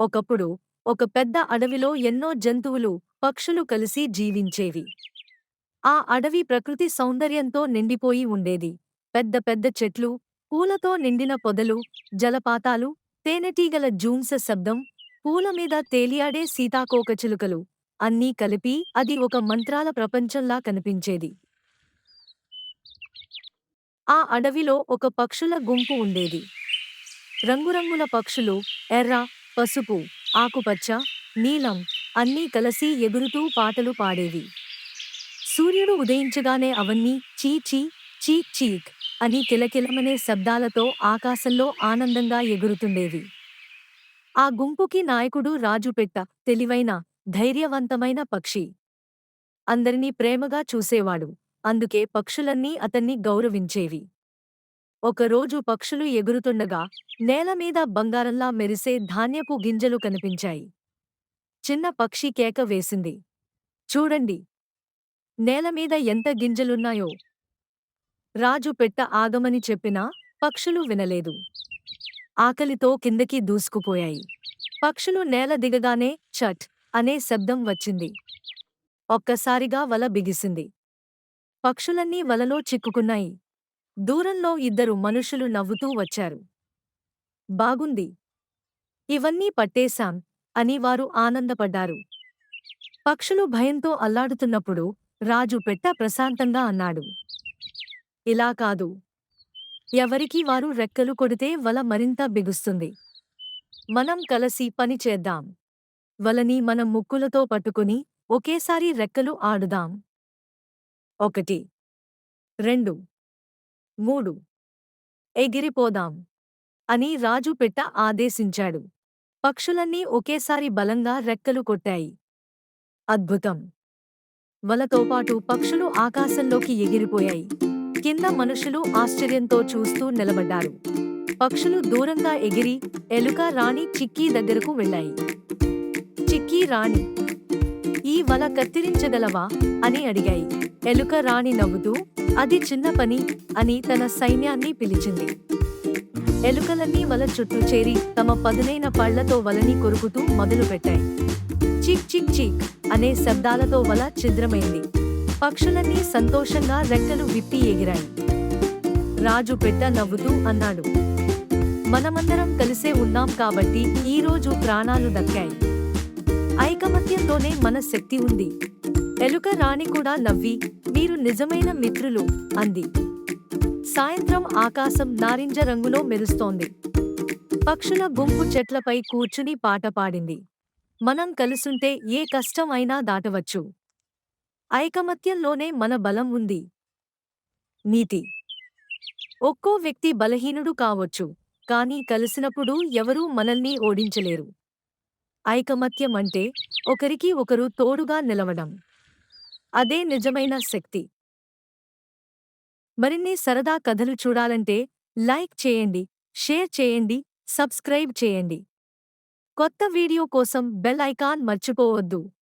ఒకప్పుడు ఒక పెద్ద అడవిలో ఎన్నో జంతువులు పక్షులు కలిసి జీవించేవి. ఆ అడవి ప్రకృతి సౌందర్యంతో నిండిపోయి ఉండేది. పెద్ద పెద్ద చెట్లు పూలతో నిండిన పొదలు జలపాతాలు తేనెటీగల జూంస శబ్దం పూల మీద తేలియాడే సీతాకోకచిలుకలు అన్నీ కలిపి అది ఒక మంత్రాల ప్రపంచంలా కనిపించేది. ఆ అడవిలో ఒక పక్షుల గుంపు ఉండేది. రంగురంగుల పక్షులు ఎర్ర పసుపు ఆకుపచ్చ నీలం అన్నీ కలసి ఎగురుతూ పాటలు పాడేవి. సూర్యుడు ఉదయించగానే అవన్నీ చీ చీ చీక్ చీక్ అని కిలకిలమనే శబ్దాలతో ఆకాశంలో ఆనందంగా ఎగురుతుండేవి. ఆ గుంపుకి నాయకుడు రాజుపెట్ట తెలివైన ధైర్యవంతమైన పక్షి. అందరినీ ప్రేమగా చూసేవాడు. అందుకే పక్షులన్నీ అతన్ని గౌరవించేవి. ఒకరోజు పక్షులు ఎగురుతుండగా నేలమీద బంగారంలా మెరిసే ధాన్యపు గింజలు కనిపించాయి. చిన్న పక్షి కేక వేసింది. చూడండి నేలమీద ఎంత గింజలున్నాయో. రాజు పెట్ట ఆగమని చెప్పినా పక్షులు వినలేదు. ఆకలితో కిందకి దూసుకుపోయాయి. పక్షులు నేల దిగగానే చట్ అనే శబ్దం వచ్చింది. ఒక్కసారిగా వల బిగిసింది. పక్షులన్నీ వలలో చిక్కుకున్నాయి. దూరంలో ఇద్దరు మనుషులు నవ్వుతూ వచ్చారు. బాగుంది. ఇవన్నీ పట్టేశాం అని వారు ఆనందపడ్డారు. పక్షులు భయంతో అల్లాడుతున్నప్పుడు రాజు పెట్ట ప్రశాంతంగా అన్నాడు. ఇలా కాదు. ఎవరికి వారు రెక్కలు కొడితే వల మరింత బిగుస్తుంది. మనం కలసి పని చేద్దాం. వలని మనం ముక్కులతో పట్టుకుని ఒకేసారి రెక్కలు ఆడుదాం. ఒకటి. రెండు. మూడు. ఎగిరిపోదాం అని రాజు పెట్ట ఆదేశించాడు. పక్షులన్నీ ఒకేసారి బలంగా రెక్కలు కొట్టాయి. అద్భుతం! వలతో పాటు పక్షులు ఆకాశంలోకి ఎగిరిపోయాయి. కింద మనుషులు ఆశ్చర్యంతో చూస్తూ నిలబడ్డారు. పక్షులు దూరంగా ఎగిరి ఎలుక రాణి చిక్కీ దగ్గరకు వెళ్ళాయి. చిక్కీ రాణి ఈ వల కత్తిరించగలవా అని అడిగాయి. ఎలుక రాణి నవ్వుతూ అది చిన్న పని అని తన సైన్యాన్ని పిలిచింది. ఎలుకలన్నీ వల చుట్టూ చేరి తమ పదునైన పళ్ళతో వలని కొరుకుతూ మొదలుపెట్టాయి చిక్ చిక్ చిక్ అనే శబ్దాలతో వల ఛిద్రమైంది. పక్షులన్నీ సంతోషంగా రెక్కలు విప్పి ఎగిరాయి. రాజు పెట్ట నవ్వుతూ అన్నాడు. మనమందరం కలిసే ఉన్నాం కాబట్టి ఈరోజు ప్రాణాలు దక్కాయి. ఐకమత్యంతోనే మన శక్తి ఉంది. ఎలుక రాణి కూడా నవ్వి మీరు నిజమైన మిత్రులు అంది. సాయంత్రం ఆకాశం నారింజ రంగులో మెరుస్తోంది. పక్షుల గుంపు చెట్లపై కూర్చుని పాట పాడింది. మనం కలుసుంటే ఏ కష్టం అయినా దాటవచ్చు. ఐకమత్యంలోనే మన బలం ఉంది. నీతి. ఒక్కో వ్యక్తి బలహీనుడు కావచ్చు కానీ కలిసినప్పుడు ఎవరూ మనల్ని ఓడించలేరు. ఐకమత్యం అంటే ఒకరికి ఒకరు తోడుగా నిలవడం. అదే నిజమైన శక్తి. మరిన్ని సరదా కథలు చూడాలంటే లైక్ చేయండి షేర్ చేయండి సబ్స్క్రైబ్ చేయండి. కొత్త వీడియో కోసం బెల్ ఐకాన్ మర్చిపోవద్దు.